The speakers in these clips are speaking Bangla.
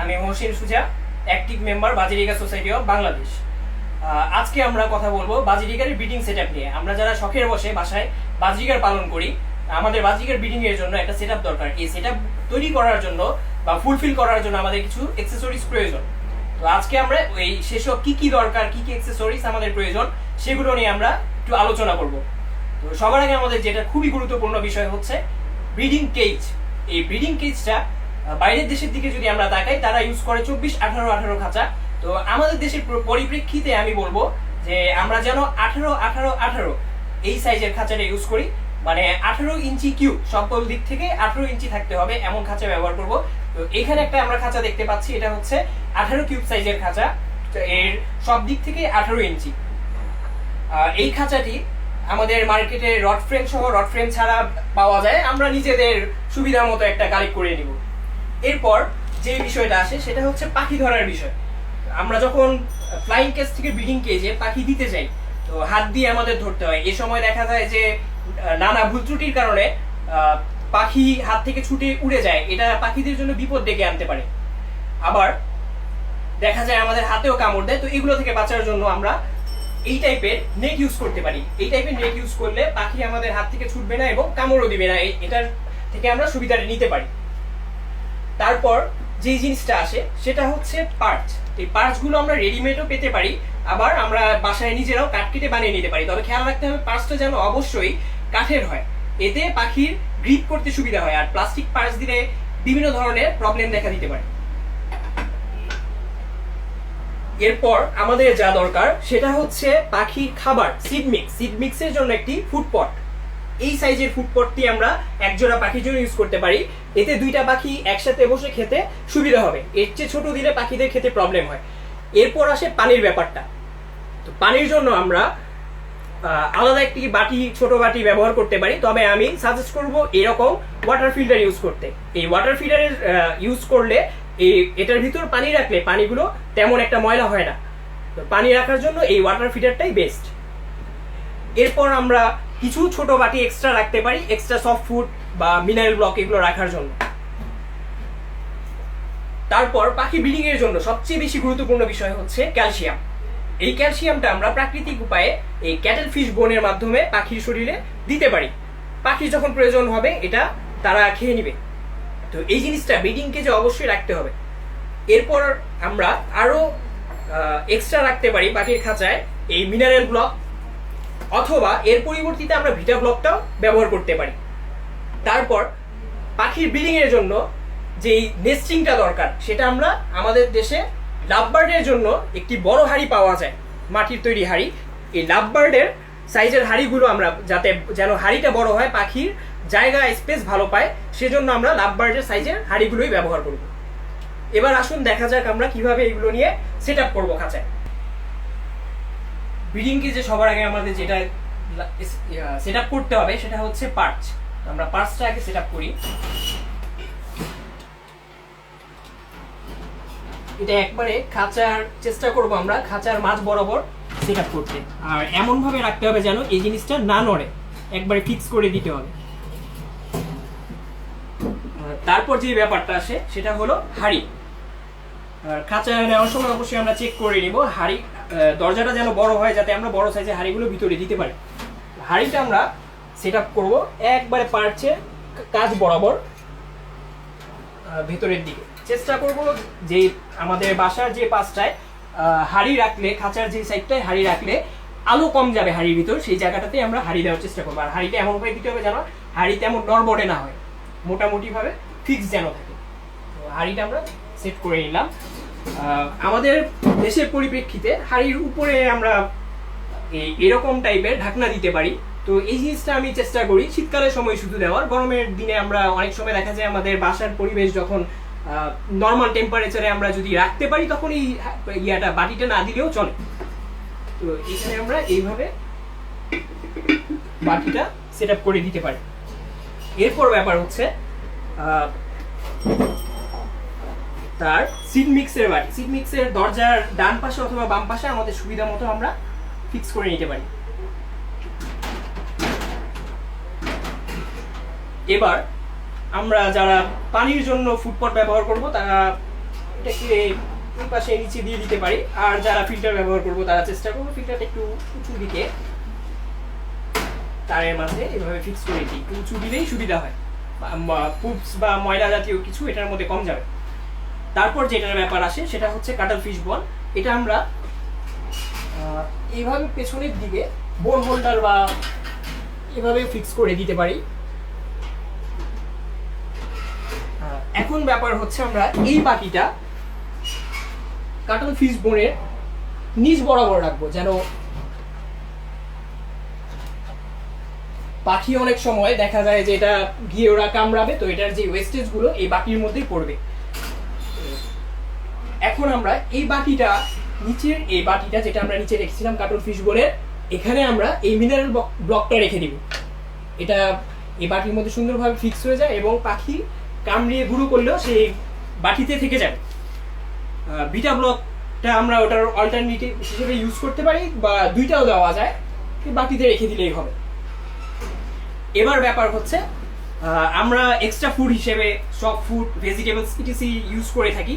আমি Mohsin Suja active member Budgerigar Society of Bangladesh আজকে আমরা কথা বলব বাজিরিকারের বিডিং সেটআপ নিয়ে। আমরা যারা শখের বসে বাসায় বাজিরিকার পালন করি, আমাদের বাজিরিকার বিডিং এর জন্য একটা সেটআপ দরকার। এই সেটআপ তৈরি করার জন্য বা ফুলফিল করার জন্য আমাদের কিছু অ্যাক্সেসরিজ প্রয়োজন। তো আজকে আমরা ওই সেসব কি কি দরকার, কি কি এক্সেসরিজ আমাদের প্রয়োজন, সেগুলো নিয়ে আমরা একটু আলোচনা করব। তো সবার আগে আমাদের যেটা খুবই গুরুত্বপূর্ণ বিষয় হচ্ছে ব্রিডিং কেজ এই ব্রিডিং কেজটা বাইরের দেশের দিকে যদি আমরা তাকাই, তারা ইউজ করে চব্বিশ, আঠারো আঠারো খাঁচা। তো আমাদের দেশের পরিপ্রেক্ষিতে আমি বলব যে আমরা যেন আঠারো আঠারো আঠারো এই সাইজের খাঁচাটা ইউজ করি। মানে আঠারো ইঞ্চি কিউ সকল দিক থেকে আঠারো ইঞ্চি থাকতে হবে, এমন খাঁচা ব্যবহার করব। তো এখানে একটা আমরা খাঁচা দেখতে পাচ্ছি, এটা হচ্ছে আঠারো কিউব সাইজের খাঁচা। এর সব দিক থেকে আঠারো ইঞ্চি। এই খাঁচাটি আমাদের মার্কেটে রড ফ্রেম সহ, রড ফ্রেম ছাড়া পাওয়া যায়। আমরা নিজেদের সুবিধা মতো একটা কালেক্ট করে নিব। এরপর যে বিষয়টা আসে, সেটা হচ্ছে পাখি ধরার বিষয়। আমরা যখন ফ্লাইং কেজ থেকে ব্রিডিং কেজে পাখি দিতে যাই, তো হাত দিয়ে আমাদের ধরতে হয়। এ সময় দেখা যায় যে নানা ভুল ত্রুটির কারণে পাখি হাত থেকে ছুটে উড়ে যায়। এটা পাখিদের জন্য বিপদ ডেকে আনতে পারে। আবার দেখা যায় আমাদের হাতেও কামড় দেয়। তো এগুলো থেকে বাঁচার জন্য আমরা এই টাইপের নেট ইউজ করতে পারি। এই টাইপের নেট ইউজ করলে পাখি আমাদের হাত থেকে ছুটবে না এবং কামড়ও দিবে না। এটার থেকে আমরা সুবিধাটা নিতে পারি। তারপর যে জিনিসটা আসে, সেটা হচ্ছে পার্চ এই পার্চগুলো আমরা রেডিমেডও পেতে পারি, আবার আমরা বাসায় নিজেরাও কাঠ কেটে বানিয়ে নিতে পারি। তবে খেয়াল রাখতে হবে পার্চটা যেন অবশ্যই কাঠের হয়। এতে পাখির গ্রিপ করতে সুবিধা হয়, আর প্লাস্টিক পার্চ দিলে বিভিন্ন ধরনের প্রবলেম দেখা দিতে পারে। এরপর আমাদের যা দরকার, সেটা হচ্ছে পাখির খাবার সিড মিক্স সিড মিক্সের জন্য একটি ফুড পট এই সাইজের ফুড পটটি আমরা একজোড়া পাখির জন্য ইউজ করতে পারি। এতে দুইটা পাখি একসাথে বসে খেতে সুবিধা হবে। এর চেয়ে ছোট দিলে পাখিদের খেতে প্রবলেম হয়। এরপর আসে পানির ব্যাপারটা। তো পানির জন্য আমরা আলাদা একটি বাটি, ছোট বাটি ব্যবহার করতে পারি। তবে আমি সাজেস্ট করব এরকম ওয়াটার ফিল্টার ইউজ করতে। এই ওয়াটার ফিল্টারের ইউজ করলে এই এটার ভিতর পানি রাখলে পানিগুলো তেমন একটা ময়লা হয় না। তো পানি রাখার জন্য এই ওয়াটার ফিল্টারটাই বেস্ট এরপর আমরা কিছু ছোট বাটি এক্সট্রা রাখতে পারি এক্সট্রা সফট ফুড বা মিনারেল ব্লক এগুলো রাখার জন্য। তারপর পাখি ব্রিডিং এর জন্য সবচেয়ে বেশি গুরুত্বপূর্ণ বিষয় হচ্ছে ক্যালসিয়াম এই ক্যালসিয়ামটা আমরা প্রাকৃতিক উপায়ে এই ক্যাটেল ফিশ বোনের মাধ্যমে পাখির শরীরে দিতে পারি। পাখির যখন প্রয়োজন হবে, এটা তারা খেয়ে নিবে। তো এই জিনিসটা ব্রিডিং যে অবশ্যই রাখতে হবে। এরপর আমরা আরও এক্সট্রা রাখতে পারি পাখির খাঁচায় এই মিনারেল ব্লক অথবা এর পরিবর্তিতে আমরা ভিটা ব্লকটাও ব্যবহার করতে পারি। তারপর পাখির এর জন্য যেই নেস্টিংটা দরকার, সেটা আমরা আমাদের দেশে লাভবার্ডের জন্য একটি বড় হাড়ি পাওয়া যায়, মাটির তৈরি হাড়ি। এই লাভবার্ডের সাইজের হাড়িগুলো আমরা যাতে যেন হাড়িটা বড় হয়, পাখির জায়গা স্পেস ভালো পায়, সেজন্য আমরা লাভবার্ডের সাইজের হাড়িগুলোই ব্যবহার করব। এবার আসুন দেখা যাক আমরা কীভাবে এগুলো নিয়ে সেট আপ করব খাঁচায়। ব্রিডিং যে সবার আগে আমাদের যেটা সেট আপ করতে হবে, সেটা হচ্ছে পার্চ আমরা পার্চটা আগে সেট আপ করি। এটা একবারে খাঁচার চেষ্টা করব আমরা, খাঁচার মাঝ বরাবর সেট আপ করতে। আর এমন ভাবে রাখতে হবে যেন এই জিনিসটা না নড়ে। একবারে ফিক্স করে দিতে হবে। তারপর যে ব্যাপারটা আসে, সেটা হলো হাড়ি। আর খাঁচা নেওয়ার সময় অবশ্যই আমরা চেক করে নিব, হাড়ি দরজাটা যেন বড় হয় যাতে আমরা বড় সাইজের হাড়িগুলো ভিতরে দিতে পারি। হাড়িটা আমরা সেট আপ করব একবারে পারছে কাজ বরাবর ভেতরের দিকে। চেষ্টা করব যে আমাদের বাসার যে পাশটায় আহ, হাড়ি রাখলে খাঁচার যে সাইডটায় হাড়ি রাখলে আলো কম যাবে হাড়ির ভিতর সেই জায়গাটাতে আমরা হাড়ি দেওয়ার চেষ্টা করব। আর হাড়িটা এমন ভাবে দিতে হবে যেন হাড়ি তেমন নড়বড়ে না হয় মোটামুটি ভাবে ফিক্স যেন থাকে। তো হাড়িটা আমরা সেট করে নিলাম। আমাদের দেশের পরিপ্রেক্ষিতে হাড়ির উপরে আমরা এরকম টাইপের ঢাকনা দিতে পারি। তো এই জিনিসটা আমি চেষ্টা করি শীতকালের সময় শুধু দেওয়ার। গরমের দিনে আমরা অনেক সময় দেখা যায় আমাদের বাসার পরিবেশ যখন নর্মাল টেম্পারেচারে আমরা যদি রাখতে পারি তখন এই ইয়াটা বাটিটা না দিলেও চলে। তো এখানে আমরা এইভাবে বাটিটা সেট করে দিতে পারি। এরপর ব্যাপার হচ্ছে তার সিট মিক্সের বাটি সিট মিক্সের দরজার ডান পাশে অথবা বাম পাশে আমাদের সুবিধা মতো আমরা ফিক্স করে নিতে পারি। এবার আমরা যারা পানির জন্য ফুডপট ব্যবহার করব, তারা এটাকে এই পাশে নিচে দিয়ে দিতে পারি। আর যারা ফিল্টার ব্যবহার করব, তারা চেষ্টা করব ফিল্টারটা একটু উঁচু দিকে তারের মাঝে এভাবে ফিক্স করে দিই একটু উঁচু দিলেই সুবিধা হয়। পুপস বা ময়লা জাতীয় কিছু এটার মধ্যে কম যাবে। তারপর যেটার ব্যাপার আসে, সেটা হচ্ছে কাটাল ফিশ বল এটা আমরা এইভাবে পেছনের দিকে বোন হোল্ডার বা এভাবে ফিক্স করে দিতে পারি। এখন ব্যাপার হচ্ছে আমরা এই বাটিটা কাটল ফিশ বোনের নিচ বরাবর রাখব, যেন পাখি অনেক সময় দেখা যায় যে এটা গিয়ে ওরা কামড়াবে, তো এটার যে ওয়েস্টেজগুলো এই বাটির মধ্যেই পড়বে। এখন আমরা এই বাটিটা, নিচের এই বাটিটা যেটা আমরা নিচে রেখেছিলাম কার্টুন ফিশ বোলের, এখানে আমরা এই মিনারেল ব্লকটা রেখে দিব। এটা এই বাটির মধ্যে সুন্দরভাবে ফিক্স হয়ে যায় এবং পাখি কামড়িয়ে গুঁড়ো করলেও সেই বাটিতে থেকে যাবে বিটা ব্লকটা আমরা ওটার অল্টারনেটিভ হিসেবে ইউজ করতে পারি বা দুইটাও দেওয়া যায় বাটিতে রেখে দিলেই হবে। এবার ব্যাপার হচ্ছে আমরা এক্সট্রা ফুড হিসেবে সব ফুড ভেজিটেবলস ইটিসি ইউজ করে থাকি।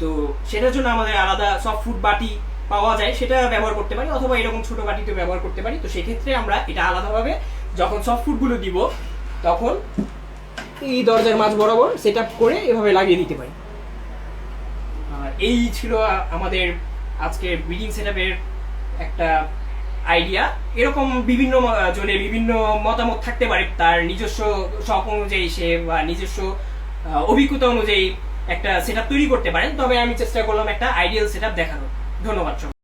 তো সেটার জন্য আমাদের আলাদা সব ফুড বাটি পাওয়া যায়, সেটা ব্যবহার করতে পারি, অথবা এরকম ছোট বাটিতে ব্যবহার করতে পারি। তো সেক্ষেত্রে আমরা এটা আলাদাভাবে যখন সব ফুডগুলো দিব, তখন এই দরজার মাঝ বরাবর সেট করে এভাবে লাগিয়ে দিতে পারি। আর এই ছিল আমাদের আজকে ব্রিডিং সেটআপের একটা আইডিয়া এরকম বিভিন্ন জনের বিভিন্ন মতামত থাকতে পারে, তার নিজস্ব শখ অনুযায়ী সে বা নিজস্ব অভিজ্ঞতা অনুযায়ী একটা সেট তৈরি করতে পারেন তবে আমি চেষ্টা করলাম একটা আইডিয়াল সেট দেখানো ধন্যবাদ।